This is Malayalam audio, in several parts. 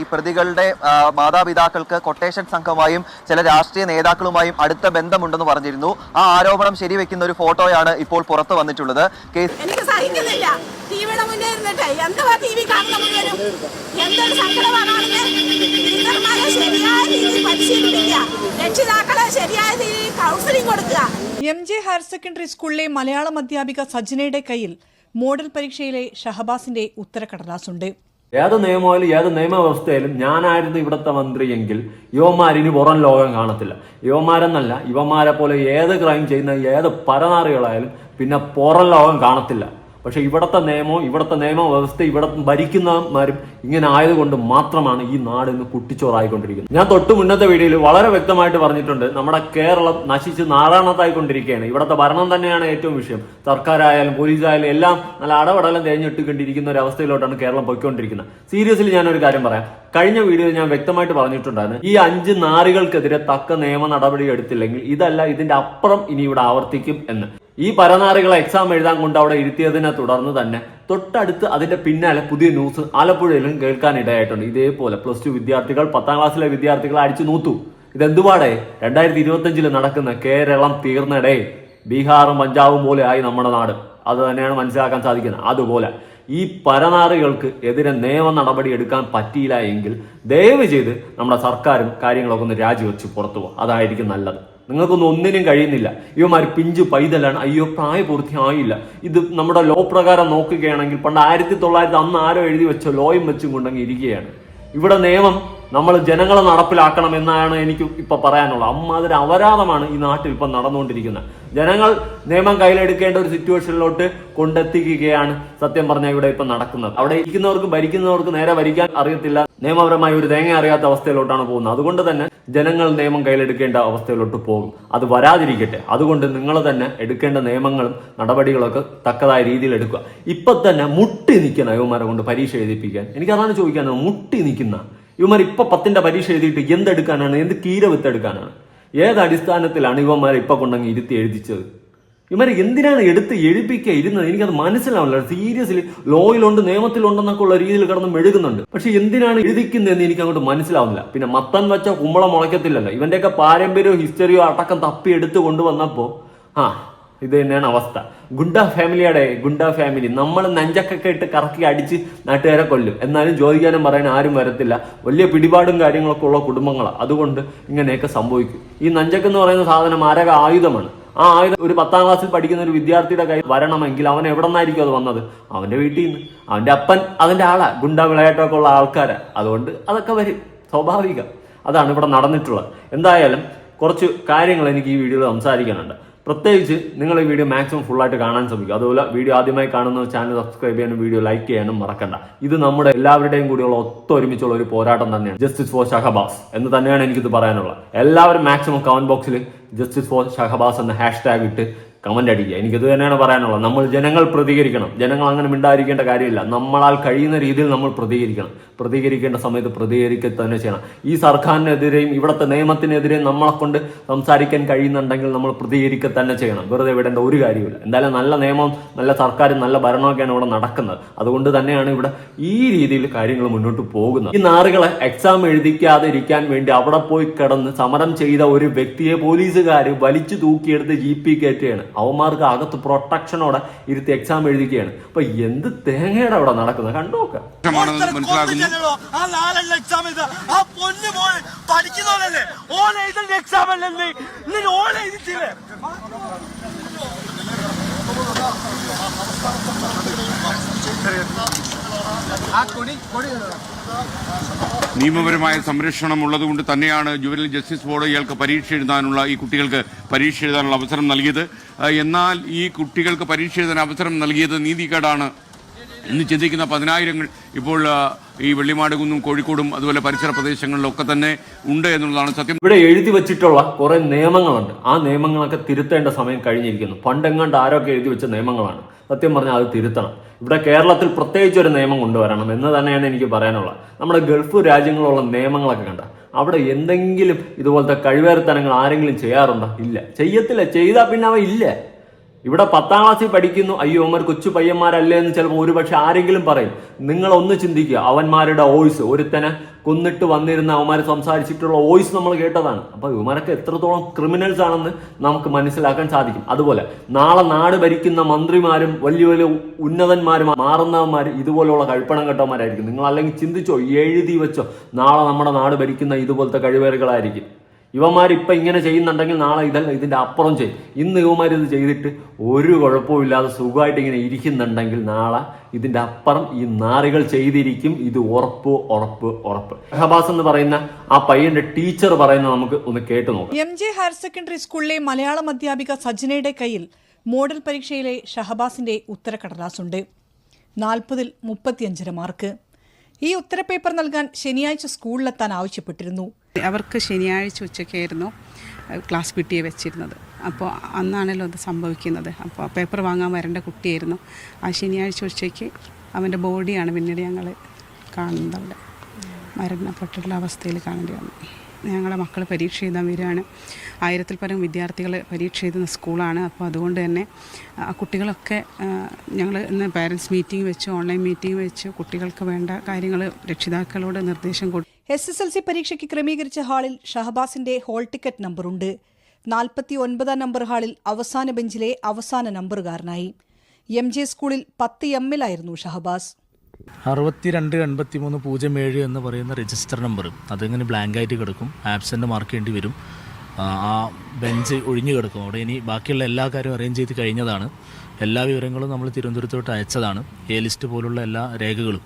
ഈ പ്രതികളുടെ മാതാപിതാക്കൾക്ക് കൊട്ടേഷൻ സംഘമായും ചില രാഷ്ട്രീയ നേതാക്കളുമായും അടുത്ത ബന്ധമുണ്ടെന്ന് പറഞ്ഞിരുന്നു. ആ ആരോപണം ശരിവെക്കുന്ന ഒരു ഫോട്ടോയാണ് ഇപ്പോൾ പുറത്തു വന്നിട്ടുള്ളത്. കേസ് എനിക്ക് സഹിക്കുന്നില്ല. ടിവിയുടെ മുന്നേ ഇരുന്നിട്ട്. എന്തുവാ ടി വി കാണുന്ന മുഴുവനും? എന്തൊരു സങ്കടമാണ് ടീച്ചർമാരെ ശരിയായ രീതിയിൽ പരിശീലിപ്പിക്കുക. രക്ഷിതാക്കളെ ശരിയായ രീതിയിൽ കൗൺസിലിംഗ് കൊടുക്കുക. എം ജെ ഹയർ സെക്കൻഡറി സ്കൂളിലെ മലയാളം അധ്യാപിക സജ്ജനയുടെ കയ്യിൽ മോഡൽ പരീക്ഷയിലെ ഷഹബാസിന്റെ ഉത്തരക്കടലാസുണ്ട്. ഏത് നിയമമായാലും ഏത് നിയമവ്യവസ്ഥയായാലും ഞാനായിരുന്നു ഇവിടുത്തെ മന്ത്രിയെങ്കിൽ യുവമാരിനി പുറം ലോകം കാണത്തില്ല. യുവമാരെന്നല്ല ഇവന്മാരെ പോലെ ഏത് ക്രൈം ചെയ്യുന്ന ഏത് പരനാറികളായാലും പിന്നെ പുറം ലോകം കാണത്തില്ല. പക്ഷെ ഇവിടുത്തെ നിയമവും ഇവിടുത്തെ നിയമവ്യവസ്ഥ ഇവിടെ ഭരിക്കുന്നവന്മാരും ഇങ്ങനെ ആയതുകൊണ്ട് മാത്രമാണ് ഈ നാട് ഇന്ന് കുട്ടിച്ചോറായിക്കൊണ്ടിരിക്കുന്നത്. ഞാൻ തൊട്ട് മുന്നത്തെ വീഡിയോയിൽ വളരെ വ്യക്തമായിട്ട് പറഞ്ഞിട്ടുണ്ട് നമ്മുടെ കേരളം നശിച്ച് നാരായണത്തായിക്കൊണ്ടിരിക്കുകയാണ്. ഇവിടുത്തെ ഭരണം തന്നെയാണ് ഏറ്റവും വിഷയം. സർക്കാരായാലും പോലീസായാലും എല്ലാം നല്ല അടപടലം തേഞ്ഞിട്ടുകൊണ്ടിരിക്കുന്ന ഒരു അവസ്ഥയിലോട്ടാണ് കേരളം പോയിക്കൊണ്ടിരിക്കുന്നത്. സീരിയസ്ലി ഞാനൊരു കാര്യം പറയാം. കഴിഞ്ഞ വീഡിയോയിൽ ഞാൻ വ്യക്തമായിട്ട് പറഞ്ഞിട്ടുണ്ടായിരുന്നു ഈ അഞ്ച് നാറികൾക്കെതിരെ തക്ക നിയമ നടപടി എടുത്തില്ലെങ്കിൽ ഇതല്ല ഇതിന്റെ അപ്പുറം ഇനി ഇവിടെ ആവർത്തിക്കും എന്ന്. ഈ പരനാറികളെ എക്സാം എഴുതാൻ കൊണ്ട് അവിടെ ഇരുത്തിയതിനെ തുടർന്ന് തന്നെ തൊട്ടടുത്ത് അതിന്റെ പിന്നാലെ പുതിയ ന്യൂസ് ആലപ്പുഴയിലും കേൾക്കാൻ ഇടയായിട്ടുണ്ട്. ഇതേപോലെ പ്ലസ് ടു വിദ്യാർത്ഥികൾ പത്താം ക്ലാസ്സിലെ വിദ്യാർത്ഥികളെ അടിച്ചു നൂത്തു. ഇതെന്തുപാടെ? രണ്ടായിരത്തി ഇരുപത്തി നടക്കുന്ന കേരളം തീർന്നടേ. ബീഹാറും പഞ്ചാബും പോലെ ആയി നമ്മുടെ നാട്. അത് തന്നെയാണ് മനസ്സിലാക്കാൻ സാധിക്കുന്നത്. അതുപോലെ ഈ പരനാറുകൾക്ക് എതിരെ നിയമ നടപടി എടുക്കാൻ പറ്റിയില്ല എങ്കിൽ ദയവ് ചെയ്ത് നമ്മുടെ സർക്കാരും കാര്യങ്ങളൊക്കെ ഒന്ന് രാജിവെച്ച് പുറത്തു പോകും അതായിരിക്കും നല്ലത്. നിങ്ങൾക്കൊന്നും ഒന്നിനും കഴിയുന്നില്ല. ഇവന്മാർ പിഞ്ചു പൈതലാണ്. അയ്യോ പ്രായപൂർത്തിയായില്ല. ഇത് നമ്മുടെ ലോ പ്രകാരം നോക്കുകയാണെങ്കിൽ പണ്ട് ആയിരത്തി തൊള്ളായിരത്തി അന്ന് ആരോ എഴുതി വെച്ച ലോയും വെച്ചും കൊണ്ടെങ്കിൽ ഇരിക്കുകയാണ്. ഇവിടെ നിയമം നമ്മൾ ജനങ്ങളെ നടപ്പിലാക്കണം എന്നാണ് എനിക്ക് ഇപ്പൊ പറയാനുള്ളത്. അമ്മാതിരി അപരാധമാണ് ഈ നാട്ടിൽ ഇപ്പൊ നടന്നുകൊണ്ടിരിക്കുന്നത്. ജനങ്ങൾ നിയമം കയ്യിലെടുക്കേണ്ട ഒരു സിറ്റുവേഷനിലോട്ട് കൊണ്ടെത്തിക്കുകയാണ് സത്യം പറഞ്ഞാൽ ഇവിടെ ഇപ്പൊ നടക്കുന്നത്. അവിടെ ഇരിക്കുന്നവർക്ക് ഭരിക്കുന്നവർക്ക് നേരെ ഭരിക്കാൻ അറിയത്തില്ല. നിയമപരമായി ഒരു തേങ്ങ അറിയാത്ത അവസ്ഥയിലോട്ടാണ് പോകുന്നത്. അതുകൊണ്ട് തന്നെ ജനങ്ങൾ നിയമം കയ്യിലെടുക്കേണ്ട അവസ്ഥയിലോട്ട് പോകും. അത് വരാതിരിക്കട്ടെ. അതുകൊണ്ട് നിങ്ങൾ തന്നെ എടുക്കേണ്ട നിയമങ്ങളും നടപടികളൊക്കെ തക്കതായ രീതിയിൽ എടുക്കുക. ഇപ്പൊ തന്നെ മുട്ടി നിൽക്കുന്ന യുവമാരെ കൊണ്ട് പരീക്ഷ എഴുതിപ്പിക്കാൻ. എനിക്കതാണ് ചോദിക്കാനുള്ളത്. മുട്ടി നിൽക്കുന്ന ഇവന്മാർ ഇപ്പൊ പത്തിന്റെ പരീക്ഷ എഴുതിയിട്ട് എന്തെടുക്കാനാണ്? എന്ത് കീര വിത്തെടുക്കാനാണ്? ഏത് അടിസ്ഥാനത്തിലാണ് ഇവന്മാരെ ഇപ്പൊ കൊണ്ടങ്ങ് ഇരുത്തി എഴുതിച്ചത്? ഇവരെ എന്തിനാണ് എടുത്ത് എഴുപ്പിക്കുക ഇരുന്നത്? എനിക്കത് മനസ്സിലാവില്ല. സീരിയസ്ലി ലോയിലുണ്ട് നിയമത്തിലുണ്ടെന്നൊക്കെ ഉള്ള രീതിയിൽ കിടന്ന് മെഴുകുന്നുണ്ട്. പക്ഷെ എന്തിനാണ് എഴുതിക്കുന്നതെന്ന് എനിക്ക് അങ്ങോട്ട് മനസ്സിലാവുന്നില്ല. പിന്നെ മത്തൻ വെച്ച കുമ്പളം മുളയ്ക്കത്തില്ലല്ലോ. ഇവന്റെയൊക്കെ പാരമ്പര്യവും ഹിസ്റ്ററിയോ അടക്കം തപ്പി എടുത്ത് കൊണ്ടുവന്നപ്പോ ആ ഇത് തന്നെയാണ് അവസ്ഥ. ഗുണ്ട ഫാമിലിയുടെ ഗുണ്ട ഫാമിലി. നമ്മൾ നഞ്ചക്കൊക്കെ ഇട്ട് കറക്കി അടിച്ച് നാട്ടുകാരെ കൊല്ലും. എന്നാലും ചോദിക്കാനും പറയാൻ ആരും വരത്തില്ല. വലിയ പിടിപാടും കാര്യങ്ങളൊക്കെ ഉള്ള കുടുംബങ്ങളാണ് അതുകൊണ്ട് ഇങ്ങനെയൊക്കെ സംഭവിക്കും. ഈ നഞ്ചക്ക് എന്ന് പറയുന്ന സാധനം മാരക ആയുധമാണ്. ആ ആയുധം ഒരു പത്താം ക്ലാസ്സിൽ പഠിക്കുന്ന ഒരു വിദ്യാർത്ഥിയുടെ കയ്യിൽ വരണമെങ്കിൽ അവൻ എവിടെ നിന്നായിരിക്കും അത് വന്നത്? അവന്റെ വീട്ടിൽ നിന്ന് അവന്റെ അപ്പൻ അതിന്റെ ആളാ. ഗുണ്ട വിളയാട്ടമൊക്കെ ഉള്ള ആൾക്കാരാ. അതുകൊണ്ട് അതൊക്കെ വരും. സ്വാഭാവികം. അതാണ് ഇവിടെ നടന്നിട്ടുള്ളത്. എന്തായാലും കുറച്ച് കാര്യങ്ങൾ എനിക്ക് ഈ വീഡിയോയിൽ സംസാരിക്കാനുണ്ട്. പ്രത്യേകിച്ച് നിങ്ങൾ ഈ വീഡിയോ മാക്സിമം ഫുള്ളായിട്ട് കാണാൻ ശ്രമിക്കുക. അതുപോലെ വീഡിയോ ആദ്യമായി കാണുന്ന ചാനൽ സബ്സ്ക്രൈബ് ചെയ്യാനും വീഡിയോ ലൈക്ക് ചെയ്യാനും മറക്കണ്ട. ഇത് നമ്മുടെ എല്ലാവരുടെയും കൂടിയുള്ള ഒത്തൊരുമിച്ചുള്ള ഒരു പോരാട്ടം തന്നെയാണ്. ജസ്റ്റിസ് ഫോർ ഷഹബാസ് എന്ന് തന്നെയാണ് എനിക്കിത് പറയാനുള്ളത്. എല്ലാവരും മാക്സിമം കമന്റ് ബോക്സിൽ ജസ്റ്റിസ് ഫോർ ഷഹബാസ് എന്ന ഹാഷ്ടാഗ് ഇട്ട് കമന്റ് അടിക്കുക. എനിക്കത് തന്നെയാണ് പറയാനുള്ളത്. നമ്മൾ ജനങ്ങൾ പ്രതികരിക്കണം. ജനങ്ങൾ അങ്ങനെ മിണ്ടാതിരിക്കേണ്ട കാര്യമില്ല. നമ്മളാൽ കഴിയുന്ന രീതിയിൽ നമ്മൾ പ്രതികരിക്കണം. പ്രതികരിക്കേണ്ട സമയത്ത് പ്രതികരിക്കുക തന്നെ ചെയ്യണം. ഈ സർക്കാരിനെതിരെയും ഇവിടുത്തെ നിയമത്തിനെതിരെയും നമ്മളെ കൊണ്ട് സംസാരിക്കാൻ കഴിയുന്നുണ്ടെങ്കിൽ നമ്മൾ പ്രതികരിക്കുക തന്നെ ചെയ്യണം. വെറുതെ വിടേണ്ട ഒരു കാര്യമില്ല എന്തായാലും നല്ല നിയമം നല്ല സർക്കാരും നല്ല ഭരണമൊക്കെയാണ് ഇവിടെ നടക്കുന്നത്. അതുകൊണ്ട് തന്നെയാണ് ഇവിടെ ഈ രീതിയിൽ കാര്യങ്ങൾ മുന്നോട്ട് പോകുന്നത്. ഈ നാറുകളെ എക്സാം എഴുതിക്കാതെ ഇരിക്കാൻ വേണ്ടി അവിടെ പോയി കിടന്ന് സമരം ചെയ്ത ഒരു വ്യക്തിയെ പോലീസുകാർ വലിച്ചു തൂക്കിയെടുത്ത് ജി പി കയറ്റുകയാണ്. അവന്മാർക്ക് അകത്ത് പ്രൊട്ടക്ഷനോടെ ഇരുത്തി എക്സാം എഴുതിക്കുകയാണ്. അപ്പൊ എന്ത് തേങ്ങയുടെ അവിടെ നടക്കുന്നത്? കണ്ടുനോക്കാം? ആ കൊടി എക്സാം നിയമപരമായ സംരക്ഷണം ഉള്ളതുകൊണ്ട് തന്നെയാണ് ജുവനൽ ജസ്റ്റിസ് ബോർഡ് ഇയാൾക്ക് പരീക്ഷ എഴുതാനുള്ള ഈ കുട്ടികൾക്ക് പരീക്ഷ എഴുതാനുള്ള അവസരം നൽകിയത്. എന്നാൽ ഈ കുട്ടികൾക്ക് പരീക്ഷ എഴുതാൻ അവസരം നൽകിയത് നീതികേടാണ് എന്ന് ചിന്തിക്കുന്ന പതിനായിരങ്ങൾ ഇപ്പോൾ ഈ വെള്ളിമാടുകുന്നും കോഴിക്കോടും അതുപോലെ പരിസര പ്രദേശങ്ങളിലൊക്കെ തന്നെ ഉണ്ട് എന്നുള്ളതാണ് സത്യം. ഇവിടെ എഴുതി വെച്ചിട്ടുള്ള കുറെ നിയമങ്ങളുണ്ട്. ആ നിയമങ്ങളൊക്കെ തിരുത്തേണ്ട സമയം കഴിഞ്ഞിരിക്കുന്നു. പണ്ടെങ്ങാണ്ട് ആരൊക്കെ എഴുതി വെച്ച നിയമങ്ങളാണ്? സത്യം പറഞ്ഞാൽ അത് തിരുത്തണം. ഇവിടെ കേരളത്തിൽ പ്രത്യേകിച്ച് ഒരു നിയമം കൊണ്ടുവരണം എന്ന് തന്നെയാണ് എനിക്ക് പറയാനുള്ളത്. നമ്മുടെ ഗൾഫ് രാജ്യങ്ങളുള്ള നിയമങ്ങളൊക്കെ കണ്ട അവിടെ എന്തെങ്കിലും ഇതുപോലത്തെ കഴിവേറത്തനങ്ങൾ ആരെങ്കിലും ചെയ്യാറുണ്ടോ? ഇല്ല. ചെയ്യത്തില്ല. ചെയ്താൽ പിന്നെ അവ ഇല്ല. ഇവിടെ പത്താം ക്ലാസ്സിൽ പഠിക്കുന്നു. അയ്യോ അവന്മാർ കൊച്ചു പയ്യന്മാരല്ലേ എന്ന് ചിലപ്പോൾ ഒരുപക്ഷെ ആരെങ്കിലും പറയും. നിങ്ങൾ ഒന്ന് ചിന്തിക്കുക. അവന്മാരുടെ വോയിസ്. ഒരുത്തനെ കൊന്നിട്ട് വന്നിരുന്ന അവന്മാർ സംസാരിച്ചിട്ടുള്ള വോയിസ് നമ്മൾ കേട്ടതാണ്. അപ്പൊ ഇവന്മാരൊക്കെ എത്രത്തോളം ക്രിമിനൽസ് ആണെന്ന് നമുക്ക് മനസ്സിലാക്കാൻ സാധിക്കും. അതുപോലെ നാളെ നാട് ഭരിക്കുന്ന മന്ത്രിമാരും വലിയ വലിയ ഉന്നതന്മാരും മാറുന്നവന്മാർ ഇതുപോലെയുള്ള കഴിപ്പണം കെട്ടവന്മാരായിരിക്കും. നിങ്ങൾ അല്ലെങ്കിൽ ചിന്തിച്ചോ എഴുതി വെച്ചോ നാളെ നമ്മുടെ നാട് ഭരിക്കുന്ന ഇതുപോലത്തെ കഴിവേറുകളായിരിക്കും. ഇവന്മാർ ഇപ്പൊ ഇങ്ങനെ ചെയ്യുന്നുണ്ടെങ്കിൽ നാളെ ഇതല്ല ഇതിന്റെ അപ്പുറം ചെയ്യും. ഇന്ന് ഇവന്മാർ ഇത് ചെയ്തിട്ട് ഒരു കുഴപ്പവും ഇല്ലാതെ സുഖമായിട്ട് ഇങ്ങനെ ഇരിക്കുന്നുണ്ടെങ്കിൽ നാളെ ഇതിന്റെ അപ്പുറം ഈ നാറികൾ ചെയ്തിരിക്കും. ഇത് ഉറപ്പ് ഉറപ്പ് ഉറപ്പ്. ഷഹബാസ് എന്ന് പറയുന്ന ആ പയ്യന്റെ ടീച്ചർ പറയുന്ന നമുക്ക് ഒന്ന് കേട്ടു നോക്കാം. എം ജെ ഹയർ സെക്കൻഡറി സ്കൂളിലെ മലയാളം അധ്യാപിക സജ്നയുടെ കയ്യിൽ മോഡൽ പരീക്ഷയിലെ ഷഹബാസിന്റെ ഉത്തരക്കടലാസുണ്ട്. നാൽപ്പതിൽ മുപ്പത്തിയഞ്ചര മാർക്ക്. ഈ ഉത്തരപേപ്പർ നൽകാൻ ശനിയാഴ്ച സ്കൂളിലെത്താൻ ആവശ്യപ്പെട്ടിരുന്നു. അവർക്ക് ശനിയാഴ്ച ഉച്ചയ്ക്കായിരുന്നു ക്ലാസ് പിട്ടിയെ വെച്ചിരുന്നത്. അപ്പോൾ അന്നാണല്ലോ അത് സംഭവിക്കുന്നത്. അപ്പോൾ പേപ്പർ വാങ്ങാൻ വരേണ്ട കുട്ടിയായിരുന്നു. ആ ശനിയാഴ്ച ഉച്ചയ്ക്ക് അവന്റെ ബോഡിയാണ് പിന്നീട് ഞങ്ങൾ കാണുന്നത് അവിടെ. മരണപ്പെട്ടുള്ള അവസ്ഥയിൽ കാണേണ്ടി വന്നു. ഞങ്ങളെ മക്കൾ പരീക്ഷ എഴുതാൻ വരികയാണ്. ആയിരത്തിൽ പരം വിദ്യാർത്ഥികൾ പരീക്ഷ എഴുതുന്ന സ്കൂളാണ്. അപ്പോൾ അതുകൊണ്ട് തന്നെ കുട്ടികളൊക്കെ ഞങ്ങൾ ഇന്ന് പാരൻസ് മീറ്റിംഗ് വെച്ച് ഓൺലൈൻ മീറ്റിംഗ് വെച്ച്. കുട്ടികൾക്ക് വേണ്ട കാര്യങ്ങൾ രക്ഷിതാക്കളോട് നിർദ്ദേശം കൊടുത്തു എസ് എസ് എൽ സി പരീക്ഷയ്ക്ക് ക്രമീകരിച്ച ഹാളിൽ ഷഹബാസിന്റെ ഹോൾ ടിക്കറ്റ് നമ്പറുണ്ട്. നാൽപ്പത്തി ഒൻപതാം നമ്പർ ഹാളിൽ അവസാന ബെഞ്ചിലെ അവസാന നമ്പറുകാരനായി. എം ജെ സ്കൂളിൽ പത്ത് എമ്മിലായിരുന്നു ഷഹബാസ്. അറുപത്തിരണ്ട് എൺപത്തി മൂന്ന് പൂജ്യം ഏഴ് എന്ന് പറയുന്ന രജിസ്റ്റർ നമ്പർ അതിങ്ങനെ ബ്ലാങ്ക് ആയിട്ട് കിടക്കും? ആബ്സെന്റ് മാർക്ക് ചെയ്യേണ്ടി വരും. ആ ബെഞ്ച് ഒഴിഞ്ഞു കിടക്കും. അവിടെ ഇനി ബാക്കിയുള്ള എല്ലാ കാര്യവും അറേഞ്ച് ചെയ്ത് കഴിഞ്ഞതാണ്. എല്ലാ വിവരങ്ങളും നമ്മൾ തിരുവനന്തപുരത്തോട്ട് അയച്ചതാണ്. എ ലിസ്റ്റ് പോലുള്ള എല്ലാ രേഖകളും.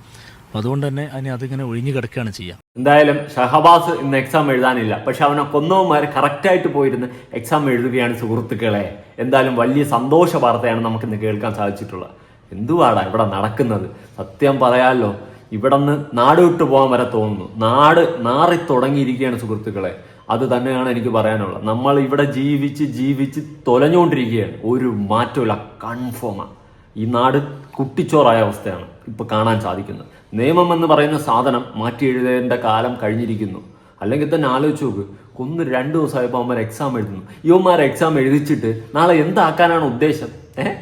അതുകൊണ്ട് തന്നെ അതിനെ അതിങ്ങനെ ഒഴിഞ്ഞു കിടക്കുകയാണ് ചെയ്യുക. എന്തായാലും ഷഹബാസ് ഇന്ന് എക്സാം എഴുതാനില്ല. പക്ഷെ അവനെ കൊന്നവന്മാർ കറക്റ്റായിട്ട് പോയിരുന്ന് എക്സാം എഴുതുകയാണ് സുഹൃത്തുക്കളെ. എന്തായാലും വലിയ സന്തോഷ വാർത്തയാണ് നമുക്ക് ഇന്ന് കേൾക്കാൻ സാധിച്ചിട്ടുള്ളത്. എന്തുവാടാ ഇവിടെ നടക്കുന്നത്? സത്യം പറയാമല്ലോ ഇവിടെ നിന്ന് നാട് വിട്ടു പോകാൻ വരെ തോന്നുന്നു. നാട് നാറി തുടങ്ങിയിരിക്കുകയാണ് സുഹൃത്തുക്കളെ. അത് തന്നെയാണ് എനിക്ക് പറയാനുള്ളത്. നമ്മൾ ഇവിടെ ജീവിച്ച് ജീവിച്ച് തൊലഞ്ഞുകൊണ്ടിരിക്കുകയാണ്. ഒരു മാറ്റമില്ല കൺഫേമാണ് ഈ നാട് കുട്ടിച്ചോറായ അവസ്ഥയാണ് ഇപ്പൊ കാണാൻ സാധിക്കുന്നത്. നിയമം എന്ന് പറയുന്ന സാധനം മാറ്റി എഴുതേണ്ട കാലം കഴിഞ്ഞിരിക്കുന്നു. അല്ലെങ്കിൽ തന്നെ ആലോചിച്ച് നോക്ക് ഒന്ന് രണ്ട് ദിവസമായപ്പോൾ അവന്മാർ എക്സാം എഴുതുന്നു. ഇവന്മാർ എക്സാം എഴുതിച്ചിട്ട് നാളെ എന്താക്കാനാണ് ഉദ്ദേശം? ഏഹ്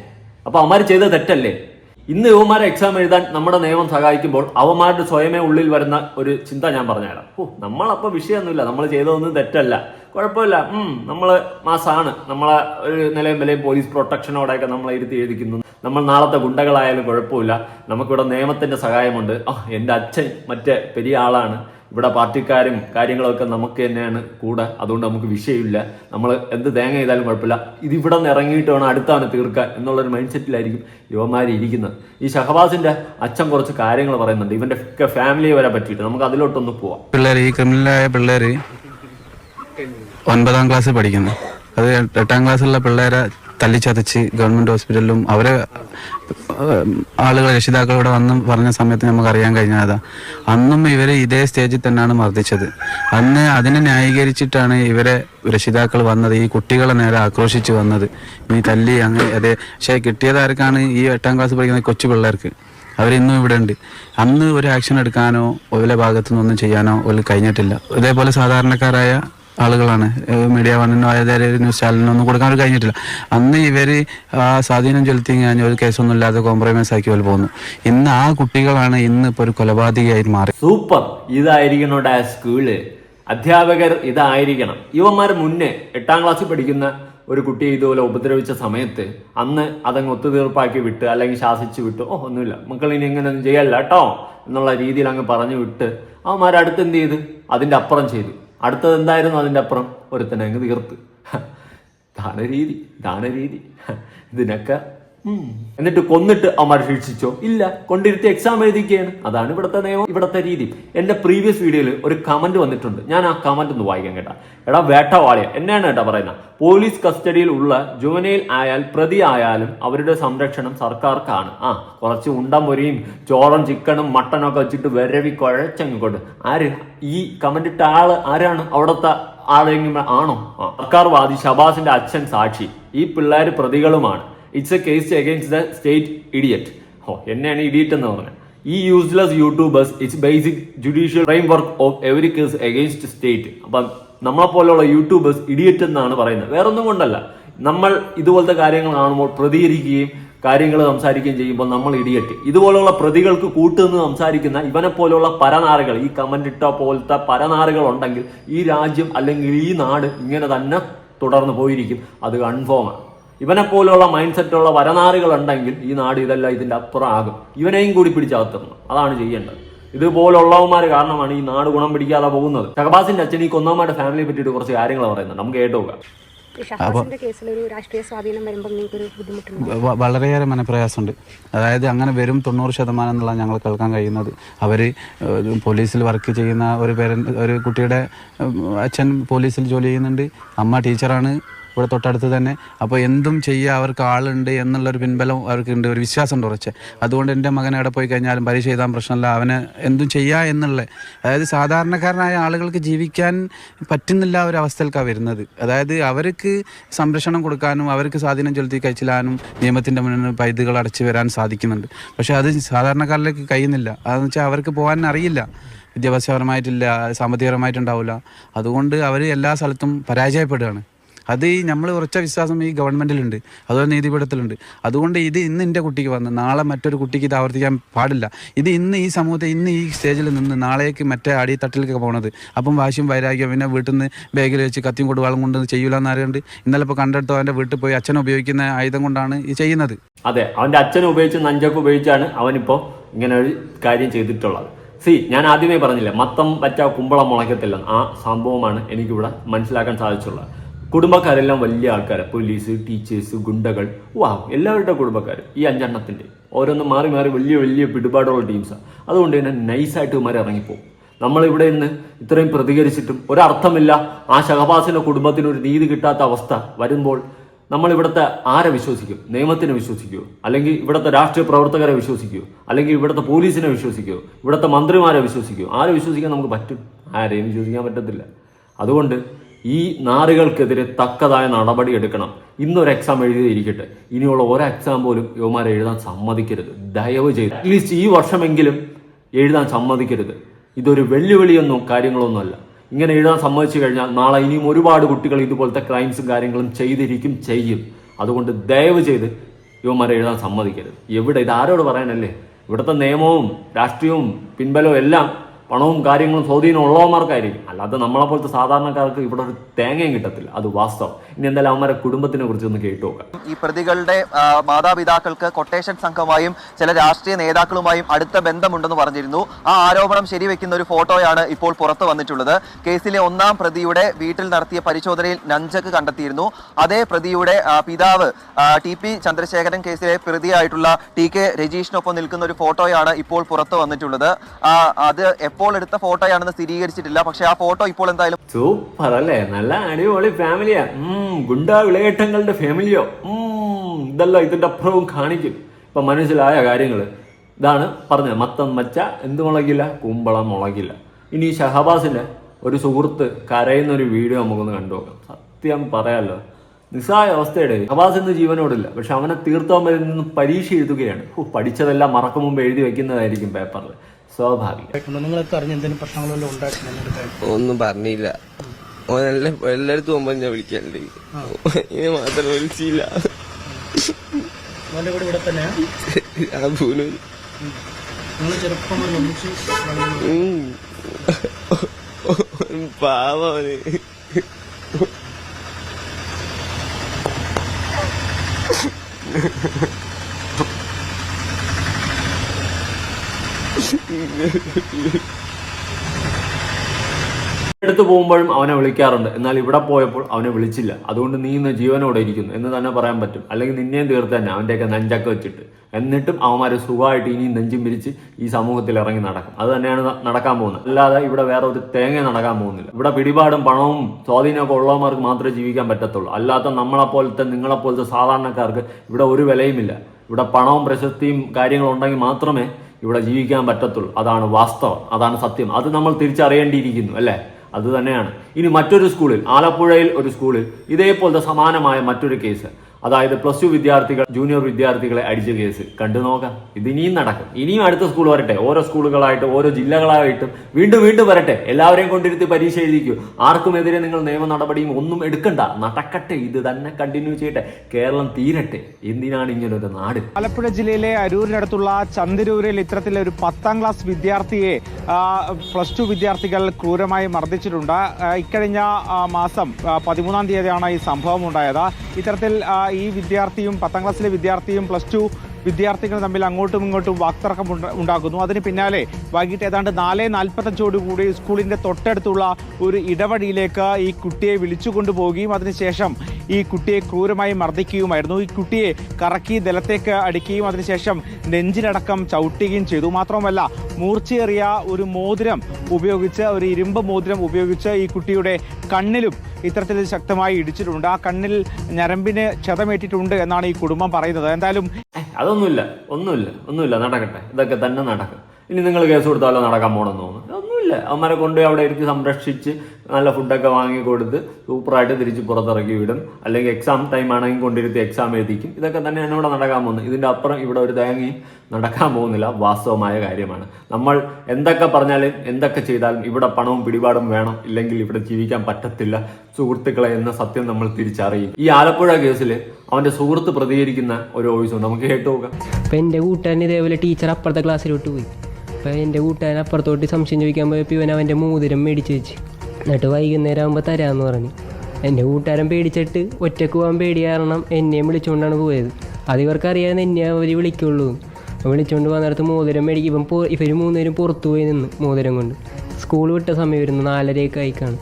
അപ്പൊ അവന്മാർ ചെയ്ത തെറ്റല്ലേ? ഇന്ന് യുവമാരെ എക്സാം എഴുതാൻ നമ്മുടെ നിയമം സഹായിക്കുമ്പോൾ അവന്മാരുടെ സ്വയമേ ഉള്ളിൽ വരുന്ന ഒരു ചിന്ത ഞാൻ പറഞ്ഞുതരാം. ഓ നമ്മളപ്പോൾ വിഷയമൊന്നുമില്ല. നമ്മൾ ചെയ്തതൊന്നും തെറ്റല്ല. കുഴപ്പമില്ല. ഉം നമ്മൾ മാസാണ്. നമ്മളെ ഒരു നിലയും വിലയും പോലീസ് പ്രൊട്ടക്ഷനോടെയൊക്കെ നമ്മളെ ഇരുത്തി എഴുതിക്കുന്നു. നമ്മൾ നാളത്തെ ഗുണ്ടകളായാലും കുഴപ്പമില്ല. നമുക്കിവിടെ നിയമത്തിന്റെ സഹായമുണ്ട്. ആ എന്റെ അച്ഛൻ മറ്റേ പെരിയ ആളാണ്. ഇവിടെ പാർട്ടിക്കാരും കാര്യങ്ങളൊക്കെ നമുക്ക് തന്നെയാണ് കൂടെ. അതുകൊണ്ട് നമുക്ക് വിഷയമില്ല. നമ്മൾ എന്ത് തേങ്ങ ചെയ്താലും കുഴപ്പമില്ല. ഇത് ഇവിടെ നിന്ന് ഇറങ്ങിയിട്ട് വേണം അടുത്താണ് തീർക്കാൻ എന്നുള്ളൊരു മൈൻഡ് സെറ്റിലായിരിക്കും യുവമാർ ഇരിക്കുന്നത്. ഈ ഷഹബാസിന്റെ അച്ഛൻ കുറച്ച് കാര്യങ്ങൾ പറയുന്നുണ്ട്. ഇവന്റെ ഒക്കെ ഫാമിലിയെ വരെ പറ്റിയിട്ട്. നമുക്ക് അതിലോട്ടൊന്ന് പോവാം. പിള്ളേർ ഈ ക്രിമിനലായ പിള്ളേർ ഒൻപതാം ക്ലാസ് പഠിക്കുന്നു. അത് എട്ടാം ക്ലാസ്സിലുള്ള പിള്ളേരെ തല്ലിച്ചതച്ച് ഗവൺമെന്റ് ഹോസ്പിറ്റലിലും അവരെ ആളുകൾ രക്ഷിതാക്കൾ ഇവിടെ വന്ന് പറഞ്ഞ സമയത്ത് നമുക്ക് അറിയാൻ കഴിഞ്ഞതാ. അന്നും ഇവരെ ഇതേ സ്റ്റേജിൽ തന്നെയാണ് മർദ്ദിച്ചത്. അന്ന് അതിനെ ന്യായീകരിച്ചിട്ടാണ് ഇവരെ രക്ഷിതാക്കൾ വന്നത് ഈ കുട്ടികളെ നേരെ ആക്രോശിച്ച് വന്നത്. ഈ തല്ലി അങ്ങനെ അതെ. പക്ഷേ കിട്ടിയതാർക്കാണ് ഈ എട്ടാം ക്ലാസ് പഠിക്കുന്ന കൊച്ചു പിള്ളേർക്ക്? അവരിന്നും ഇവിടെ ഉണ്ട്. അന്ന് ഒരു ആക്ഷൻ എടുക്കാനോ ഓലെ ഭാഗത്തു നിന്നൊന്നും ചെയ്യാനോ ഓൽ കഴിഞ്ഞിട്ടില്ല. ഇതേപോലെ സാധാരണക്കാരായ ആളുകളാണ്. മീഡിയ വണ്ണിനോ ഏതായാലും ന്യൂസ് ചാനലിനോ ഒന്നും കൊടുക്കാൻ കഴിഞ്ഞിട്ടില്ല. അന്ന് ഇവർ ആ സ്വാധീനം ചെലുത്തി കഴിഞ്ഞാൽ ഒരു കേസൊന്നും ഇല്ലാതെ കോംപ്രമൈസ് ആക്കി പോലെ പോകുന്നു ഇന്ന് ആ കുട്ടികളാണ് ഇന്ന് ഇപ്പോൾ ഒരു കൊലപാതകയായി മാറി. സൂപ്പർ. ഇതായിരിക്കണം സ്കൂൾ? അധ്യാപകർ ഇതായിരിക്കണം. ഇവന്മാർ മുന്നേ എട്ടാം ക്ലാസ്സിൽ പഠിക്കുന്ന ഒരു കുട്ടിയെ ഇതുപോലെ ഉപദ്രവിച്ച സമയത്ത് അന്ന് അതങ്ങ് ഒത്തുതീർപ്പാക്കി വിട്ട് അല്ലെങ്കിൽ ശാസിച്ചു വിട്ട് ഓ ഒന്നുമില്ല. മക്കൾ ഇനി എങ്ങനെ ഒന്നും ചെയ്യല്ല കേട്ടോ എന്നുള്ള രീതിയിൽ അങ്ങ് പറഞ്ഞു വിട്ട് അവന്മാരടുത്ത് എന്ത് ചെയ്ത്? അതിന്റെ അപ്പുറം ചെയ്തു. അടുത്തത് എന്തായിരുന്നു അതിന്റെ അപ്പുറം ഒരുത്തനെ അങ്ങ് തീർത്ത് ദാനരീതി ദാനരീതി ഇതിനൊക്കെ. എന്നിട്ട് കൊന്നിട്ട് അവന്മാർ ശിക്ഷിച്ചോ? ഇല്ല. കൊണ്ടിരുത്തി എക്സാം എഴുതിക്കുകയാണ് അതാണ് ഇവിടുത്തെ നിയമം ഇവിടുത്തെ രീതി. എന്റെ പ്രീവിയസ് വീഡിയോയിൽ ഒരു കമന്റ് വന്നിട്ടുണ്ട്. ഞാൻ ആ കമന്റ് ഒന്ന് വായിക്കാൻ കേട്ടാ. എടാ വേട്ടവാളിയ. എന്നാണ് കേട്ടാ പറയുന്നത് പോലീസ് കസ്റ്റഡിയിൽ ഉള്ള ജുവനയിൽ ആയാൽ പ്രതി ആയാലും അവരുടെ സംരക്ഷണം സർക്കാർക്കാണ്. ആ കുറച്ച് ഉണ്ടമൊരിയും ചോറും ചിക്കനും മട്ടനും ഒക്കെ വെച്ചിട്ട് വരവി കുഴച്ചങ്ങ് കൊണ്ട്. ആര്? ഈ കമന്റ് ഇട്ട ആൾ ആരാണ്? അവിടുത്തെ ആളെങ്കിലും ആണോ? സർക്കാർ വാദി ഷബാസിന്റെ അച്ഛൻ സാക്ഷി. ഈ പിള്ളേർ പ്രതികളുമാണ്. It's a case against the state idiot ഹോ എന്നെയാണ് ഇഡിയറ്റ് എന്ന് പറഞ്ഞത്. ഈ useless YouTubers it's basic judicial framework of every case against state അപ്പം നമ്മളെ പോലെയുള്ള യൂട്യൂബേഴ്സ് ഇഡിയറ്റ് എന്നാണ് പറയുന്നത്. വേറൊന്നും കൊണ്ടല്ല. നമ്മൾ ഇതുപോലത്തെ കാര്യങ്ങൾ കാണുമ്പോൾ പ്രതികരിക്കുകയും കാര്യങ്ങൾ സംസാരിക്കുകയും ചെയ്യുമ്പോൾ നമ്മൾ ഇടിയറ്റ് ഇതുപോലുള്ള പ്രതികൾക്ക് കൂട്ടുനിന്ന് സംസാരിക്കുന്ന ഇവനെ പോലുള്ള പരനാറുകൾ ഈ കമന്റ് ഇട്ട പോലത്തെ പരനാറുകൾ ഉണ്ടെങ്കിൽ ഈ രാജ്യം അല്ലെങ്കിൽ ഈ നാട് ഇങ്ങനെ തന്നെ തുടർന്ന് പോയിരിക്കും. അത് കൺഫേമാണ് ഇവനെ പോലുള്ള മൈൻഡ് സെറ്റുള്ള വരനാറുകൾ ഉണ്ടെങ്കിൽ ഈ നാട് ഇതെല്ലാം ഇതിന്റെ അപ്പുറം ആകും ഇവനെയും കൂടി പിടിച്ചകത്തുന്നു. അതാണ് ചെയ്യേണ്ടത്. ഇതുപോലുള്ളവന്മാർ കാരണമാണ് ഈ നാട് ഗുണം പിടിക്കാതെ പോകുന്നത്. ഷഹബാസിന്റെ അച്ഛൻ ഈ കൊന്നവന്മാരുടെ ഫാമിലിയെ പറ്റിയിട്ട് കുറച്ച് കാര്യങ്ങൾ പറയുന്നത് നമുക്ക് കേട്ടു നോക്കാം. ഷഹബാസിന്റെ കേസിൽ ഒരു രാഷ്ട്രീയ സ്വാധീനം വരുമ്പോൾ നിങ്ങൾക്കൊരു ബുദ്ധിമുട്ടുണ്ട്? വ- വളരെയേറെ മനപ്രയാസമുണ്ട്. അതായത് അങ്ങനെ വരും തൊണ്ണൂറ് ശതമാനം എന്നുള്ള ഞങ്ങൾ കേൾക്കാൻ കഴിയുന്നത്. അവർ പോലീസിൽ വർക്ക് ചെയ്യുന്ന ഒരു പേരൻ ഒരു കുട്ടിയുടെ അച്ഛൻ പോലീസിൽ ജോലി ചെയ്യുന്നുണ്ട്. അമ്മ ടീച്ചറാണ് ഇവിടെ തൊട്ടടുത്ത് തന്നെ. അപ്പോൾ എന്തും ചെയ്യുക അവർക്ക് ആളുണ്ട് എന്നുള്ളൊരു പിൻബലം അവർക്കുണ്ട് ഒരു വിശ്വാസം ഉണ്ട് ഉറച്ച്. അതുകൊണ്ട് എന്റെ മകൻ അവിടെ പോയി കഴിഞ്ഞാലും പരീക്ഷ എഴുതാൻ പ്രശ്നമില്ല. അവന് എന്തും ചെയ്യുക എന്നുള്ള അതായത് സാധാരണക്കാരനായ ആളുകൾക്ക് ജീവിക്കാൻ പറ്റുന്നില്ല ഒരു അവസ്ഥയിലേക്കാണ് വരുന്നത്. അതായത് അവർക്ക് സംരക്ഷണം കൊടുക്കാനും അവർക്ക് സ്വാധീനം ചെലുത്തി കഴിച്ചിലാനും നിയമത്തിന്റെ മുന്നിൽ പൈതുകൾ അടച്ചു വരാൻ സാധിക്കുന്നുണ്ട്. പക്ഷേ അത് സാധാരണക്കാരിലേക്ക് കഴിയുന്നില്ല. അതെന്ന് വെച്ചാൽ അവർക്ക് പോകാൻ അറിയില്ല. വിദ്യാഭ്യാസപരമായിട്ടില്ല സാമ്പത്തികപരമായിട്ടുണ്ടാവില്ല. അതുകൊണ്ട് അവർ എല്ലാ സ്ഥലത്തും പരാജയപ്പെടുകയാണ്. അത് ഈ നമ്മൾ ഉറച്ച വിശ്വാസം ഈ ഗവൺമെന്റിലുണ്ട് അതുപോലെ നീതിപീഠത്തിലുണ്ട്. അതുകൊണ്ട് ഇത് ഇന്ന് എന്റെ കുട്ടിക്ക് വന്ന് നാളെ മറ്റൊരു കുട്ടിക്ക് ഇത് ആവർത്തിക്കാൻ പാടില്ല. ഇത് ഇന്ന് ഈ സമൂഹത്തെ ഇന്ന് ഈ സ്റ്റേജിൽ നിന്ന് നാളേക്ക് മറ്റേ അടിത്തട്ടിലേക്ക് പോകണത് അപ്പം വാശിയും വൈരാഗ്യം പിന്നെ വീട്ടിൽ നിന്ന് ബാഗിൽ വെച്ച് കത്തിയും കൊണ്ട് വളം കൊണ്ട് ചെയ്യൂല എന്നറിയുണ്ട് ഇന്നലെ ഇപ്പോൾ കണ്ടെടുത്തോ അവന്റെ വീട്ടിൽ പോയി അച്ഛൻ ഉപയോഗിക്കുന്ന ആയുധം കൊണ്ടാണ് ഈ ചെയ്യുന്നത്. അതെ അവന്റെ അച്ഛൻ ഉപയോഗിച്ച് നഞ്ചൊക്കെ ഉപയോഗിച്ചാണ് അവനിപ്പോൾ ഇങ്ങനെ ഒരു കാര്യം ചെയ്തിട്ടുള്ളത്. സി ഞാൻ ആദ്യമേ പറഞ്ഞില്ലേ മത്തം പറ്റ കുമ്പളം മുളയ്ക്കത്തില്ല ആ സംഭവമാണ് എനിക്കിവിടെ മനസ്സിലാക്കാൻ സാധിച്ചുള്ളത് കുടുംബക്കാരെല്ലാം വലിയ ആൾക്കാർ പോലീസ് ടീച്ചേഴ്സ് ഗുണ്ടകൾ. വാ എല്ലാവരുടെ കുടുംബക്കാർ ഈ അഞ്ചെണ്ണത്തിന്റെ ഓരോന്ന് മാറി മാറി വലിയ വലിയ പിടിപാടുള്ള ടീംസാണ് അതുകൊണ്ട് തന്നെ നൈസായിട്ട് ഇവന്മാർ ഇറങ്ങിപ്പോകും. നമ്മളിവിടെ നിന്ന് ഇത്രയും പ്രതികരിച്ചിട്ടും ഒരർത്ഥമില്ല. ആ ഷഹബാസിന്റെ കുടുംബത്തിന് ഒരു നീതി കിട്ടാത്ത അവസ്ഥ വരുമ്പോൾ നമ്മൾ ഇവിടുത്തെ ആരെ വിശ്വസിക്കും? നിയമത്തിനെ വിശ്വസിക്കുമോ അല്ലെങ്കിൽ ഇവിടുത്തെ രാഷ്ട്രീയ പ്രവർത്തകരെ വിശ്വസിക്കുമോ അല്ലെങ്കിൽ ഇവിടുത്തെ പോലീസിനെ വിശ്വസിക്കുമോ ഇവിടുത്തെ മന്ത്രിമാരെ വിശ്വസിക്കുമോ ആരെ വിശ്വസിക്കാൻ നമുക്ക് പറ്റും? ആരെയും വിശ്വസിക്കാൻ പറ്റത്തില്ല. അതുകൊണ്ട് ഈ നാറുകൾക്കെതിരെ തക്കതായ നടപടി എടുക്കണം. ഇന്നൊരു എക്സാം എഴുതിയിരിക്കട്ടെ. ഇനിയുള്ള ഒരു എക്സാം പോലും യുവമാരെ എഴുതാൻ സമ്മതിക്കരുത്. ദയവ് ചെയ്ത്. അറ്റ്ലീസ്റ്റ് ഈ വർഷമെങ്കിലും എഴുതാൻ സമ്മതിക്കരുത്. ഇതൊരു വെല്ലുവിളിയൊന്നും കാര്യങ്ങളൊന്നുമല്ല ഇങ്ങനെ എഴുതാൻ സമ്മതിച്ചു കഴിഞ്ഞാൽ നാളെ ഇനിയും ഒരുപാട് കുട്ടികൾ ഇതുപോലത്തെ ക്രൈംസും കാര്യങ്ങളും ചെയ്തിരിക്കും ചെയ്യും. അതുകൊണ്ട് ദയവ് ചെയ്ത് യുവമാരെ എഴുതാൻ സമ്മതിക്കരുത്. എവിടെ? ഇത് ആരോട് പറയാനല്ലേ? ഇവിടുത്തെ നിയമവും രാഷ്ട്രീയവും പിൻബലവും എല്ലാം പണവും കാര്യങ്ങളും സ്വാധീനം ഉള്ളവന്മാർക്കായിരിക്കും. അല്ലാതെ നമ്മളെ നമ്മളെപ്പോലത്തെ സാധാരണക്കാർക്ക് ഇവിടെ ഒരു തേങ്ങയും കിട്ടത്തില്ല. അത് വാസ്തവം. ഇനി എന്തായാലും അവന്മാരെ കുടുംബത്തിനെ കുറിച്ച് ഒന്ന് കേട്ടു ഈ പ്രതികളുടെ മാതാപിതാക്കൾക്ക് കൊട്ടേഷൻ സംഘമായും ചില രാഷ്ട്രീയ നേതാക്കളുമായും അടുത്ത ബന്ധമുണ്ടെന്ന് പറഞ്ഞിരുന്നു. ആ ആരോപണം ശരിവെക്കുന്ന ഒരു ഫോട്ടോയാണ് ഇപ്പോൾ പുറത്തു വന്നിട്ടുള്ളത്. കേസിലെ ഒന്നാം പ്രതിയുടെ വീട്ടിൽ നടത്തിയ പരിശോധനയിൽ നഞ്ചക്ക് കണ്ടെത്തിയിരുന്നു. അതേ പ്രതിയുടെ പിതാവ് ടി പി ചന്ദ്രശേഖരൻ കേസിലെ പ്രതിയായിട്ടുള്ള ടി കെ രജീഷിനൊപ്പം നിൽക്കുന്ന ഒരു ഫോട്ടോയാണ് ഇപ്പോൾ പുറത്തു വന്നിട്ടുള്ളത്. അത് എപ്പോൾ എടുത്ത ഫോട്ടോയാണെന്ന് സ്ഥിരീകരിച്ചിട്ടില്ല. പക്ഷെ ആ ഫോട്ടോ ഇപ്പോൾ എന്തായാലും സൂപ്പർ അല്ലേ? നല്ല അടിപൊളി ഫാമിലിയാ. ഗുണ്ടാ വിളയേട്ടങ്ങളുടെ ഫാമിലിയോ? ഇതല്ല ഇതിന്റെ അപ്പുറവും കാണിക്കും. ഇപ്പൊ മനസ്സിലായ കാര്യങ്ങൾ ഇതാണ് പറഞ്ഞത്. മത്തം മച്ച എന്ത് മുളകില്ല? കുമ്പളം മുളകില്ല. ഇനി ഷഹബാസിന്റെ ഒരു സുഹൃത്ത് കരയുന്ന ഒരു വീഡിയോ നമുക്കൊന്ന് കണ്ടുപോകാം സത്യം പറയാലോ. നിസ്സായ അവസ്ഥയുടെ ഷഹബാസ് ഇന്ന് ജീവനോടില്ല. പക്ഷെ അവനെ തീർത്തോൻ നിന്ന് പരീക്ഷ എഴുതുകയാണ്. പഠിച്ചതെല്ലാം മറക്കും മുമ്പ് എഴുതി വെക്കുന്നതായിരിക്കും പേപ്പറിൽ സ്വാഭാവികം. ഒന്നും പറഞ്ഞില്ല. ഓൻ എല്ലാ എല്ലായിടത്തും പോകുമ്പോ ഞാൻ വിളിക്കാറുണ്ട്. ഇനി മാത്രം വിളിച്ചില്ല. പാവന് Ha ha തന്നെയാ? എടുത്തു പോകുമ്പോഴും അവനെ വിളിക്കാറുണ്ട്. എന്നാൽ ഇവിടെ പോയപ്പോൾ അവനെ വിളിച്ചില്ല. അതുകൊണ്ട് നീ ഇന്ന് ജീവനോടെ ഇരിക്കുന്നു. എന്ന് തന്നെ പറയാൻ പറ്റും. അല്ലെങ്കിൽ നിന്നെയും തീർത്ത് തന്നെ അവന്റെയൊക്കെ നെഞ്ചൊക്കെ വെച്ചിട്ട്. എന്നിട്ടും അവന്മാർ സുഖമായിട്ട് ഇനിയും നെഞ്ചും പിരിച്ച് ഈ സമൂഹത്തിൽ ഇറങ്ങി നടക്കും. അത് തന്നെയാണ് നടക്കാൻ പോകുന്നത്. അല്ലാതെ ഇവിടെ വേറെ ഒരു തേങ്ങ നടക്കാൻ പോകുന്നില്ല. ഇവിടെ പിടിപാടും പണവും സ്വാധീനമൊക്കെ ഉള്ളവന്മാർക്ക് മാത്രമേ ജീവിക്കാൻ പറ്റത്തുള്ളൂ. അല്ലാത്ത നമ്മളെപ്പോലത്തെ നിങ്ങളെപ്പോലത്തെ സാധാരണക്കാർക്ക് ഇവിടെ ഒരു വിലയുമില്ല. ഇവിടെ പണവും പ്രശസ്തിയും കാര്യങ്ങളും ഉണ്ടെങ്കിൽ മാത്രമേ ഇവിടെ ജീവിക്കാൻ പറ്റത്തുള്ളൂ. അതാണ് വാസ്തവം അതാണ് സത്യം. അത് നമ്മൾ തിരിച്ചറിയേണ്ടിയിരിക്കുന്നു അല്ലേ? അത് തന്നെയാണ്. ഇനി മറ്റൊരു സ്കൂളിൽ ആലപ്പുഴയിൽ ഒരു സ്കൂളിൽ ഇതേപോലത്തെ സമാനമായ മറ്റൊരു കേസ് അതായത് പ്ലസ് ടു വിദ്യാർത്ഥികൾ ജൂനിയർ വിദ്യാർത്ഥികളെ അടിച്ച കേസ്. കണ്ടു നോക്കാം. ഇത് ഇനിയും നടക്കും. ഇനിയും അടുത്ത സ്കൂൾ വരട്ടെ. ഓരോ സ്കൂളുകളായിട്ട് ഓരോ ജില്ലകളായിട്ടും വീണ്ടും വീണ്ടും വരട്ടെ. എല്ലാവരെയും കൊണ്ടിരുത്തി പരീക്ഷ എഴുതിക്കൂ. ആർക്കുമെതിരെ നിങ്ങൾ നിയമ നടപടിയും ഒന്നും എടുക്കണ്ട. നടക്കട്ടെ. ഇത് തന്നെ കണ്ടിന്യൂ ചെയ്യട്ടെ. കേരളം തീരട്ടെ. എന്തിനാണ് ഇങ്ങനൊരു നാട്? ആലപ്പുഴ ജില്ലയിലെ അരൂരിനടുത്തുള്ള ചന്ദരൂരിൽ ഇത്തരത്തിലെ ഒരു പത്താം ക്ലാസ് വിദ്യാർത്ഥിയെ പ്ലസ് ടു വിദ്യാർത്ഥികൾ ക്രൂരമായി മർദ്ദിച്ചിട്ടുണ്ട്. ഇക്കഴിഞ്ഞ മാസം പതിമൂന്നാം തീയതിയാണ് ഈ സംഭവം ഉണ്ടായത്. ഇത്തരത്തിൽ ഈ വിദ്യാർത്ഥിയും പത്താം ക്ലാസ്സിലെ വിദ്യാർത്ഥിയും പ്ലസ് ടു വിദ്യാർത്ഥികൾ തമ്മിൽ അങ്ങോട്ടും ഇങ്ങോട്ടും വാക്തർക്കം ഉണ്ടാക്കുന്നു. അതിന് പിന്നാലെ വൈകിട്ട് ഏതാണ്ട് നാല് നാൽപ്പത്തഞ്ചോടുകൂടി സ്കൂളിന്റെ തൊട്ടടുത്തുള്ള ഒരു ഇടവഴിയിലേക്ക് ഈ കുട്ടിയെ വിളിച്ചു കൊണ്ടുപോവുകയും അതിനുശേഷം ഈ കുട്ടിയെ ക്രൂരമായി മർദ്ദിക്കുകയുമായിരുന്നു. ഈ കുട്ടിയെ കറക്കി നിലത്തേക്ക് അടിക്കുകയും അതിനുശേഷം നെഞ്ചിനടക്കം ചവിട്ടുകയും ചെയ്തു. മാത്രമല്ല മൂർച്ചയേറിയ ഒരു മോതിരം ഉപയോഗിച്ച് ഒരു ഇരുമ്പ് മോതിരം ഉപയോഗിച്ച് ഈ കുട്ടിയുടെ കണ്ണിലും ഇത്തരത്തിൽ ശക്തമായി ഇടിച്ചിട്ടുണ്ട്. ആ കണ്ണിൽ ഞരമ്പിന് ക്ഷതമേറ്റിട്ടുണ്ട് എന്നാണ് ഈ കുടുംബം പറയുന്നത്. എന്തായാലും അതൊന്നുമില്ല. ഒന്നുമില്ല. ഒന്നുമില്ല. നടക്കട്ടെ. ഇതൊക്കെ തന്നെ നടക്കും. ഇനി നിങ്ങൾ കേസ് കൊടുത്താലോ നടക്കാൻ പോകണമെന്ന് തോന്നുന്നു. ഒന്നുമില്ല അവന്മാരെ കൊണ്ടുപോയി അവിടെ ഇരുത്തി സംരക്ഷിച്ച് നല്ല ഫുഡൊക്കെ വാങ്ങി കൊടുത്ത് സൂപ്പറായിട്ട് തിരിച്ച് പുറത്തിറക്കി വിടും. അല്ലെങ്കിൽ എക്സാം ടൈം ആണെങ്കിൽ കൊണ്ടിരുത്തി എക്സാം എഴുതിക്കും. ഇതൊക്കെ തന്നെയാണ് ഇവിടെ നടക്കാൻ പോകുന്നത്. ഇതിന്റെ അപ്പുറം ഇവിടെ ഒരു തേങ്ങയും നടക്കാൻ പോകുന്നില്ല. വാസ്തവമായ കാര്യമാണ്. നമ്മൾ എന്തൊക്കെ പറഞ്ഞാലും എന്തൊക്കെ ചെയ്താലും ഇവിടെ പണവും പിടിപാടും വേണം. ഇല്ലെങ്കിൽ ഇവിടെ ജീവിക്കാൻ പറ്റത്തില്ല. സുഹൃത്തുക്കളെ എന്ന സത്യം നമ്മൾ തിരിച്ചറിയും. ഈ ആലപ്പുഴ കേസിൽ അവന്റെ സുഹൃത്ത് പ്രതികരിക്കുന്ന ഒരു വോയിസ് ഉണ്ട്. നമുക്ക് കേട്ടു നോക്കാം. അപ്പം എന്റെ കൂട്ടുകാരൻ ഇതേപോലെ ടീച്ചർ അപ്പുറത്തെ ക്ലാസ്സിലോട്ട് പോയി അപ്പോൾ എന്റെ കൂട്ടുകാരൻ അപ്പുറത്തോട്ട് സംശയം ചോദിക്കാൻ പോയപ്പോൾ ഇവൻ അവന്റെ മോതിരം മേടിച്ച് വെച്ച്. എന്നിട്ട് വൈകുന്നേരം ആകുമ്പോൾ തരാമെന്ന് പറഞ്ഞു. എന്റെ കൂട്ടുകാരൻ പേടിച്ചിട്ട് ഒറ്റയ്ക്ക് പോകാൻ പേടി കാരണം എന്നെയും വിളിച്ചുകൊണ്ടാണ് പോയത്. അത് ഇവർക്കറിയാതെ എന്നെ അവർ വിളിക്കുള്ളൂ. വിളിച്ചുകൊണ്ട് വന്നിടത്ത് മോതിരം മേടിക്കും. ഇവൻ പോ ഇവർ മൂന്നുപേരും പുറത്തു പോയി നിന്ന് മോതിരം കൊണ്ട്. സ്കൂൾ വിട്ട സമയം വരുന്നു നാലരയൊക്കെ ആയിക്കാണ്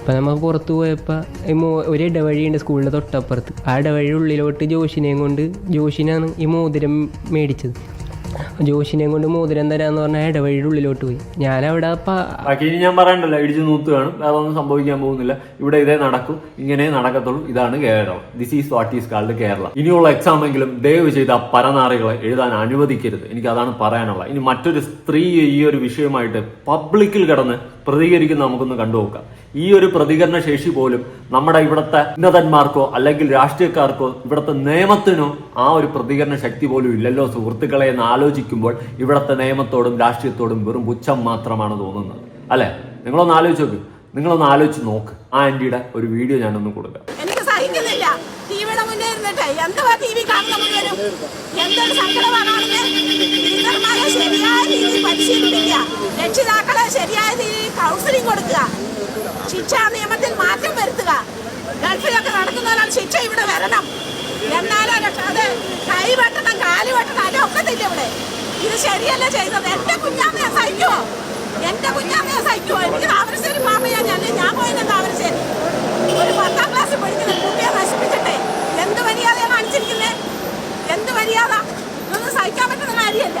അപ്പം നമ്മൾ പുറത്ത് പോയപ്പോൾ ഈ മോ ഒരു ഇടവഴിയുണ്ട് സ്കൂളിന്റെ തൊട്ടപ്പുറത്ത്. ആ ഇടവഴി ഉള്ളിലോട്ട് ജോഷിനെയും കൊണ്ട് ജോഷിനാണ് ഈ മോതിരം മേടിച്ചത്. ജോഷിനെയും കൊണ്ട് മോതിരം തരാന്ന് പറഞ്ഞാൽ ഇടവഴിയുടെ ഉള്ളിലോട്ട് പോയി. ഞാനവിടെ അവിടെ ഞാൻ പറയണ്ടല്ലോ ഇടിച്ചു നൂത്ത് കാണും. ഒന്നും സംഭവിക്കാൻ പോകുന്നില്ല. ഇവിടെ ഇതേ നടക്കും. ഇങ്ങനെ നടക്കത്തുള്ളൂ. ഇതാണ് Keralam. This is what is called Keralam. ഇനിയുള്ള എക്സാം എങ്കിലും ദയവ് ചെയ്ത് ആ പരനാറികളെ എഴുതാൻ അനുവദിക്കരുത്. എനിക്ക് അതാണ് പറയാനുള്ളത്. ഇനി മറ്റൊരു സ്ത്രീ ഈ ഒരു വിഷയമായിട്ട് പബ്ലിക്കിൽ കിടന്ന് പ്രതികരിക്കുന്ന നമുക്കൊന്ന് കണ്ടുനോക്കാം. ഈ ഒരു പ്രതികരണ ശേഷി പോലും നമ്മുടെ ഇവിടുത്തെ ഉന്നതന്മാർക്കോ അല്ലെങ്കിൽ രാഷ്ട്രീയക്കാർക്കോ ഇവിടുത്തെ നിയമത്തിനോ ആ ഒരു പ്രതികരണ ശക്തി പോലും ഇല്ലല്ലോ സുഹൃത്തുക്കളെ എന്ന് ആലോചിക്കുമ്പോൾ ഇവിടുത്തെ നിയമത്തോടും രാഷ്ട്രീയത്തോടും വെറും പുച്ഛം മാത്രമാണ് തോന്നുന്നത്. അല്ലെ? നിങ്ങളൊന്ന് ആലോചിച്ച് നോക്ക്. നിങ്ങളൊന്ന് ആലോചിച്ച് നോക്ക്. ആ ആന്റിയുടെ ഒരു വീഡിയോ ഞാനൊന്ന് കൊടുക്കാം. എനിക്ക് മുന്നേ എന്തൊരു ശരിയായ രീതിയിൽ കൗൺസിലിംഗ് കൊടുക്കുക. ശിക്ഷാ നിയമത്തിൽ മാറ്റം വരുത്തുക. ഗൾഫിലൊക്കെ നടക്കുന്നവരാണ് ശിക്ഷ ഇവിടെ വരണം. എന്നാലോ അത് കൈ വെട്ടണം കാൽ വെട്ടണം അതൊക്കത്തില്ല ഇവിടെ. ഇത് ശരിയല്ല ചെയ്തത് എന്റെ കുഞ്ഞാമ്മയെ സഹിക്കുമോ എന്റെ കുഞ്ഞാമ്മയെ സഹിക്കുമോ എനിക്ക് താമരശ്ശേരി മാമയാ ഞാൻ. ഞാൻ പോയത് താമരശ്ശേരി. ഒരു പത്താം ക്ലാസ് പഠിക്കുന്ന കുട്ടിയെ നശിപ്പിച്ചിട്ടെ. എന്ത് മര്യാദയാണ് കാണിച്ചിരിക്കുന്നത് എന്ത് മര്യാദ? ഇതൊന്നും സഹിക്കാൻ പറ്റുന്ന കാര്യമല്ല.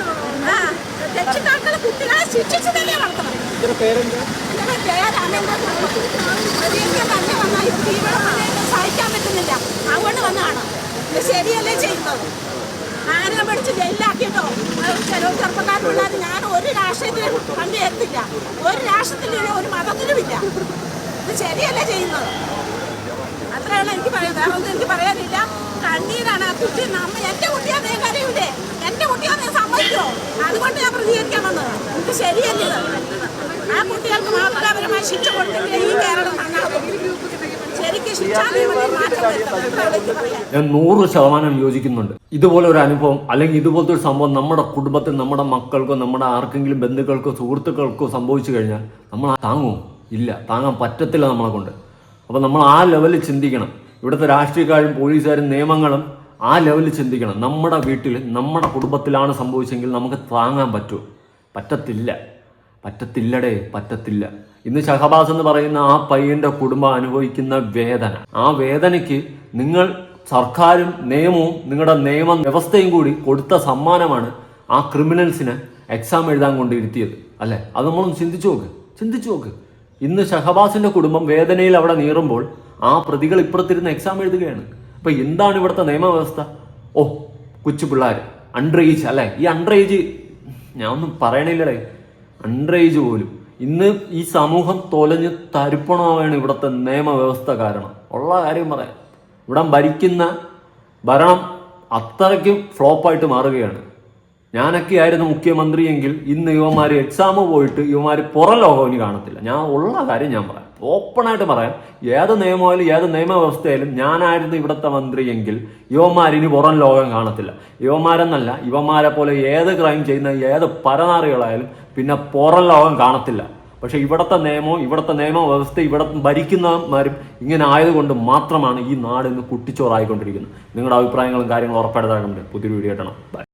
രക്ഷിതാക്കൾ കുട്ടികളെ ശിക്ഷിച്ച് തന്നെ വളർത്തണം പേരെന്താ? പേര് ജയരാമേന്ദ്രൻ പ്രതികരിക്കാൻ തന്നെ വന്ന ഈ തീവ്രം സഹിക്കാൻ പറ്റുന്നില്ല. അങ്ങോട്ട് വന്നാണ് ഇത് ശരിയല്ലേ ചെയ്യുന്നത്? ആരും പഠിച്ച് ജയിലിലാക്കിയിട്ടോ? അത് ചില ചെറുപ്പക്കാർ പിള്ളേർ ഞാൻ ഒരു രാഷ്ട്രീയത്തിലും പങ്കുചേർത്തില്ല ഒരു രാഷ്ട്രത്തിലും ഒരു മതത്തിലുമില്ല. ഇത് ശരിയല്ല ചെയ്യുന്നത്? അത്രയാണ് എനിക്ക് പറയാൻ വേറെ ഒന്നും എനിക്ക് പറയാനില്ല. കണ്ണീരാണ് ആ കുട്ടി. നമ്മ എന്റെ കുട്ടിയാ ഞാൻ കരയൂലേ എന്റെ കുട്ടിയാ ഞാൻ സമ്മതിക്കോ അതുകൊണ്ട് ഞാൻ പ്രതികരിക്കാൻ വന്നത്. എനിക്ക് ശരിയല്ലേ ആ കുട്ടികൾക്ക് മാതൃകാപരമായ ശിക്ഷ കൊടുത്തെങ്കിലേ ഈ കേരളം നന്നാകും ഞാൻ നൂറ് ശതമാനം യോജിക്കുന്നുണ്ട്. ഇതുപോലെ ഒരു അനുഭവം അല്ലെങ്കിൽ ഇതുപോലത്തെ ഒരു സംഭവം നമ്മുടെ കുടുംബത്തിൽ നമ്മുടെ മക്കൾക്കോ നമ്മുടെ ആർക്കെങ്കിലും ബന്ധുക്കൾക്കോ സുഹൃത്തുക്കൾക്കോ സംഭവിച്ചു കഴിഞ്ഞാൽ നമ്മൾ ആ താങ്ങുമോ ഇല്ല താങ്ങാൻ പറ്റത്തില്ല നമ്മളെ കൊണ്ട്. അപ്പോൾ നമ്മൾ ആ ലെവലിൽ ചിന്തിക്കണം. ഇവിടുത്തെ രാഷ്ട്രീയക്കാരും പോലീസുകാരും നിയമങ്ങളും ആ ലെവലിൽ ചിന്തിക്കണം. നമ്മുടെ വീട്ടിൽ നമ്മുടെ കുടുംബത്തിലാണ് സംഭവിച്ചെങ്കിൽ നമുക്ക് താങ്ങാൻ പറ്റുമോ പറ്റത്തില്ല. പറ്റത്തില്ലടേ പറ്റത്തില്ല. ഇന്ന് ഷഹബാസ് എന്ന് പറയുന്ന ആ പയ്യന്റെ കുടുംബം അനുഭവിക്കുന്ന വേദന. ആ വേദനയ്ക്ക് നിങ്ങൾ സർക്കാരും നിയമവും നിങ്ങളുടെ നിയമ വ്യവസ്ഥയും കൂടി കൊടുത്ത സമ്മാനമാണ് ആ ക്രിമിനൽസിനെ എക്സാം എഴുതാൻ കൊണ്ട് ഇരുത്തിയത് അല്ലെ? അത് നമ്മളൊന്ന് ചിന്തിച്ചു നോക്ക്. ചിന്തിച്ചു നോക്ക്. ഇന്ന് ഷഹബാസിന്റെ കുടുംബം വേദനയിൽ അവിടെ നീറുമ്പോൾ ആ പ്രതികൾ ഇപ്പുറത്തിരുന്ന് എക്സാം എഴുതുകയാണ്. അപ്പൊ എന്താണ് ഇവിടുത്തെ നിയമവ്യവസ്ഥ? ഓ കൊച്ചു പിള്ളേർ അണ്ടർ ഏജ് അല്ലെ? ഈ അണ്ടർ ഏജ് ഞാൻ ഒന്നും പറയണില്ലടേ. അണ്ടർ ഏജ് പോലും. ഇന്ന് ഈ സമൂഹം തൊലഞ്ഞ് തരുപ്പണമാണ് ഇവിടുത്തെ നിയമവ്യവസ്ഥ കാരണം. ഉള്ള കാര്യം പറയാം. ഇവിടെ ഭരിക്കുന്ന ഭരണം അത്രയ്ക്കും ഫ്ലോപ്പായിട്ട് മാറുകയാണ്. ഞാനൊക്കെ ആയിരുന്നു മുഖ്യമന്ത്രിയെങ്കിൽ ഇന്ന് യുവമാർ എക്സാം പോയിട്ട് യുവമാർ പുറം ലോകം ഇനി കാണത്തില്ല. ഞാൻ ഉള്ള കാര്യം ഞാൻ പറയാം. ഓപ്പണായിട്ട് പറയാം. ഏത് നിയമമായാലും ഏത് നിയമവ്യവസ്ഥയായാലും ഞാനായിരുന്നു ഇവിടുത്തെ മന്ത്രിയെങ്കിൽ ഇനി പുറം ലോകം കാണത്തില്ല. യുവമാരെന്നല്ല യുവമാരെ പോലെ ഏത് ക്രൈം ചെയ്യുന്ന ഏത് പരനാറികളായാലും പിന്നെ പുറം ലോകം കാണത്തില്ല. പക്ഷെ ഇവിടുത്തെ നിയമവും ഇവിടുത്തെ നിയമവ്യവസ്ഥ ഇവിടെ ഭരിക്കുന്നവന്മാരും ഇങ്ങനെ ആയതുകൊണ്ട് മാത്രമാണ് ഈ നാട് ഇന്ന് കുട്ടിച്ചോറായിക്കൊണ്ടിരിക്കുന്നത്. നിങ്ങളുടെ അഭിപ്രായങ്ങളും കാര്യങ്ങളും ഉറപ്പെടുത്താനുണ്ട് പുതിയൊരു വീഡിയോ ഇടണം ബൈ